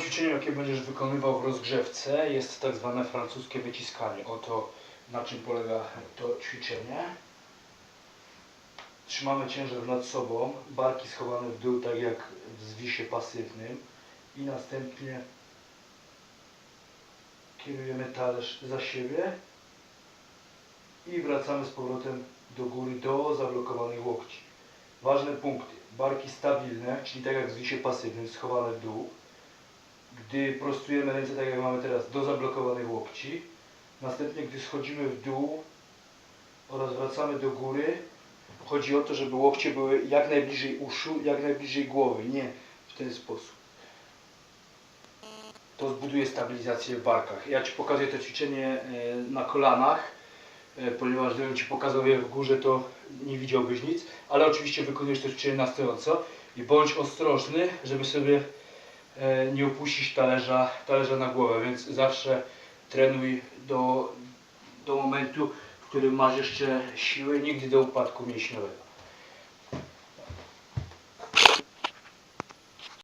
ćwiczeniem, jakie będziesz wykonywał w rozgrzewce, jest tak zwane francuskie wyciskanie. Oto na czym polega to ćwiczenie. Trzymamy ciężar nad sobą, barki schowane w dół, tak jak w zwisie pasywnym i następnie kierujemy talerz za siebie i wracamy z powrotem do góry do zablokowanych łokci. Ważne punkty. Barki stabilne, czyli tak jak w zwisie pasywnym, schowane w dół. Gdy prostujemy ręce tak jak mamy teraz do zablokowanych łokci. Następnie gdy schodzimy w dół oraz wracamy do góry, chodzi o to, żeby łokcie były jak najbliżej uszu, jak najbliżej głowy, nie w ten sposób. To zbuduje stabilizację w barkach. Ja Ci pokazuję to ćwiczenie e, na kolanach, e, ponieważ gdybym Ci pokazał je w górze, to nie widziałbyś nic, ale oczywiście wykonujesz to ćwiczenie na stojąco i bądź ostrożny, żeby sobie nie opuścić talerza, talerza na głowę, więc zawsze trenuj do, do momentu, w którym masz jeszcze siły, nigdy do upadku mięśniowego.